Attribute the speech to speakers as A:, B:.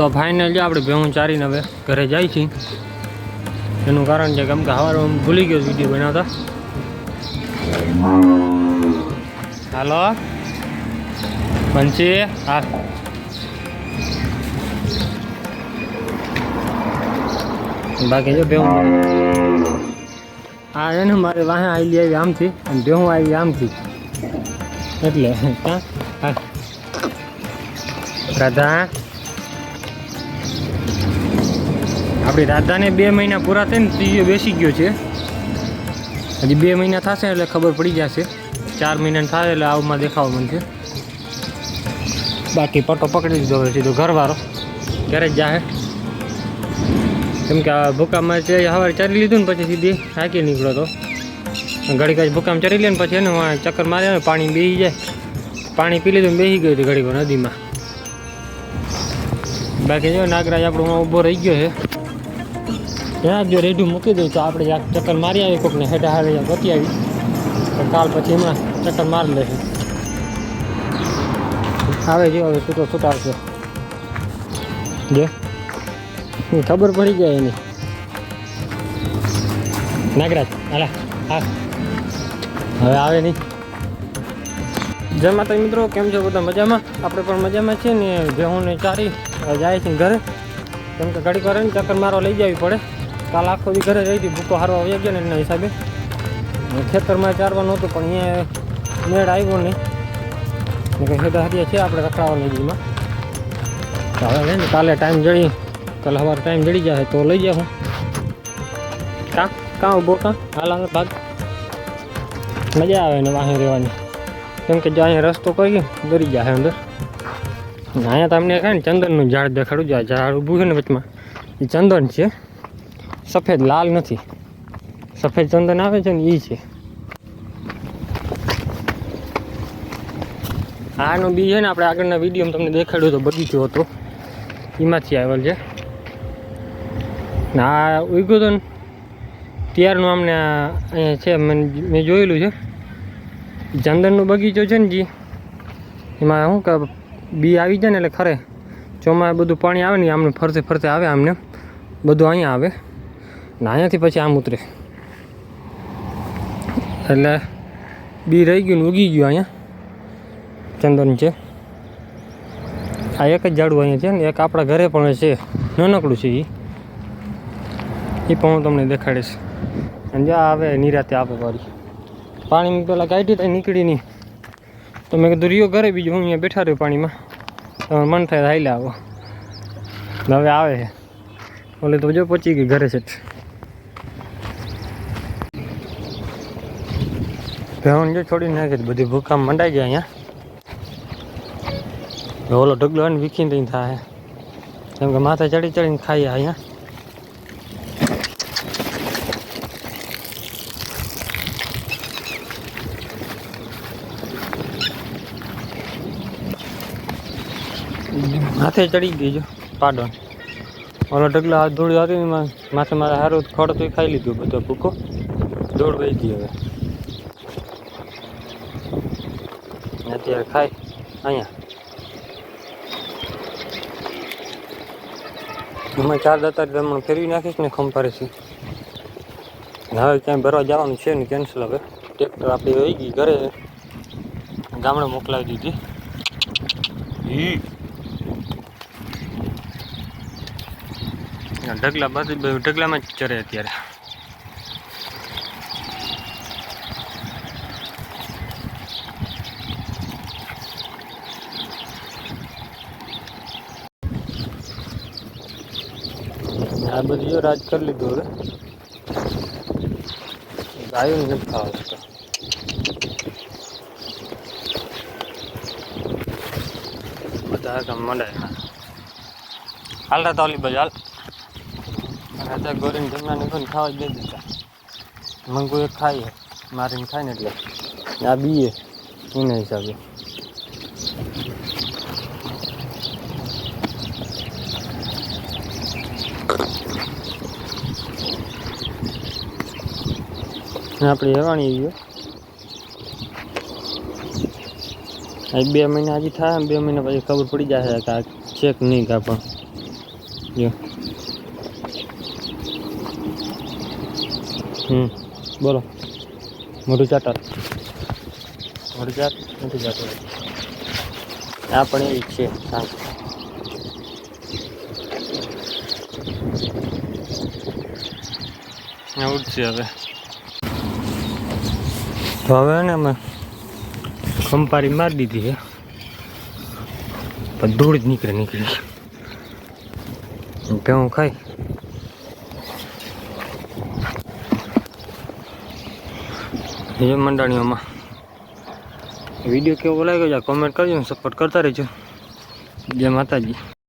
A: તો ફાઇનલ આપણે ભેહું ચારીને હવે ઘરે જાય છે એનું કારણ છે કેમ કે સવારે ભૂલી ગયો વીડિયો બનાવતા. હાલો. પંચી હા. બાકી જો ભેહું હા એને મારે વાહે આવી આવી આમથી, અને ભેહું આવી આમથી. એટલે હા. રાધા. આપણી રાધાને બે મહિના પૂરા થઈને ત્રીજો બેસી ગયો છે. હજી બે મહિના થશે એટલે ખબર પડી જશે. ચાર મહિના થાય એટલે આવમાં દેખાવા છે બાકી પટો પકડી દીધો સીધો ઘરવાળો. ઘરે જ જાહે. કેમ કે આ ભૂકામાં સવારે ચરી લીધું ને પછી સીધી હાકી નીકળ્યો તો. ઘડીક જ ભૂકામ ચરી લે ને પછી એને ચક્કર માર્યા ને પાણી બેસી જાય. પાણી પી લીધું બેસી ગયું હતું ઘડીક નદીમાં. બાકી જો નાગરાજ આપણો ઊભો રહી ગયો છે. ત્યાં જો રેડું મૂકી દઉં તો આપણે જરાક ચક્કર મારી આવી, કોકને હેઠા હારે ગોતી આવી. તો કાલ પછી હમણાં ચક્કર મારી લેશે. આવે જો, હવે છૂટો છૂટાવશે. જે ખબર પડી જાય એની? નાગરાજ, હાલા, હા. હવે આવે નહીં. જય માતા મિત્રો, કેમ છો બધા મજામાં? આપણે પણ મજામાં છીએ ને ભેહું ને ચારી જાય છે ઘરે. કેમ કે ઘડીક ને ચક્કર મારવા લઈ જવી પડે. કાલ આખો દી ઘરે રહી હતી, ભૂકો હારવા આવી ગયો ને એના હિસાબે. ખેતરમાં ચારવાનું હતું, પણ અહીંયા મેળ આવ્યો નહીં. કંઈ હેઠા હરિયા છે આપણે રખડાવવાની દીમાં હવે ને, કાલે ટાઈમ જડી, કાલે સવારે ટાઈમ જડી જાય તો લઈ જાઉં. કાં કાં ઊભો કાં? હાલ આવે ભાગ. મજા આવે ને વાહે રહેવાની. કેમ કે જો અહીંયા રસ્તો કરી દરી જાય અંદર. અહીંયા તમને કાંઈ ને ચંદનનું ઝાડ દેખાડું જાય ઝાડ ઊભું છે ને વચમાં. એ ચંદન છે. સફેદ, લાલ નથી. સફેદ ચંદન આવે છે ને એ છે. આનું બી છે ને આપણે આગળના વિડીયોમાં તમને દેખાડ્યું તો બગીચો હતો. એમાંથી આવેલ છે. ને આ ઉગ્યો તો ને ત્યારનું અમને અહીંયા છે, મેં જોયેલું છે. ચંદનનો બગીચો છે ને જી. એમાં શું કે બી આવી જાય ને એટલે ખરે. ચોમાસે બધું પાણી આવે ને આમને ફરતે ફરતે આવે આમને. બધું અહીંયા આવે. અહીંયાથી પછી આમ ઉતરે. એટલે બી રહી ગયું ને ઉગી ગયું અહીંયા. ચંદન છે. આ એક જ ઝાડું અહીંયા છે ને, એક આપણા ઘરે પણ છે. નાનકડું છે એ એ પણ હું તમને દેખાડીશ. અને જ્યાં આવે નિરાતે આપે વાળી. પાણીમાં પેલા કાઢી ત્યાં નીકળી નહીં. તો મેં કીધું, રહ્યો ઘરે બીજું, હું અહીંયા બેઠા રહ્યો પાણીમાં. તમારે મન થાય હાઈ આવો. હવે આવે છે. ઓલે તો જો પહોંચી ગઈ ઘરે છે ભેવન જો છોડી નાખે તો બધી ભૂકામ મંડાઈ જાય અહીંયા. ને ઓલો ઢગલો એને વીખીને તઈ થાય. કેમ કે માથે ચડી ચડીને ખાઈએ અહીંયા. માથે ચડી ગઈ જો પાડો ઓલો ઢગલો હાથ ધૂળી હતી ને એમાં માથે મારે સારું ખડ તો ખાઈ લીધું બધો ભૂકો. દોડ વહી ગઈ હવે. અત્યારે ખાય. અહીંયા. અમે ચાર દાતા હમણાં ફેરવી નાખીશ ને ખંભારે છે હવે ક્યાંય ભરવા જવાનું છે ને કેન્સલ હવે. ટ્રેક્ટર આપણી વહી ગઈ ઘરે. ગામડે મોકલાવી દીધી. ઢગલા બધું ઢગલામાં જ ચરે અત્યારે. આ બધું જો રાજ કરી લીધું હવે. ગાયો નથી ખાવા. બધા કામ મંડાય હાલ રાતા ઓલી બાજુ હાલ. રાજા ગોરીને જમવાને કોઈ ખાવા જ દઈ દીધા મંગુ એક ખાઈએ મારીને ખાય ને એટલે. આ બીએ એના હિસાબે. આપણી હેવાણી ગયો બે મહિના હજી થાય બે મહિના પછી ખબર પડી જશે કે આ ચેક નહીં કાં પણ. જો. હમ બોલો. મોઢું ચાટર મોઢું ચાટ? નથી ચાટર આ પણ એવી છે હા. એવું જ છે હવે. તો હવે ને અમે. ખંપારી મારી દીધી છે પણ ધૂળ જ નીકળે નીકળી. ભેવું ખાઈ? જે મંડાણીઓમાં વીડિયો કેવો લાગ્યો છે? કોમેન્ટ કરજો સપોર્ટ કરતા રહેજો. જય માતાજી.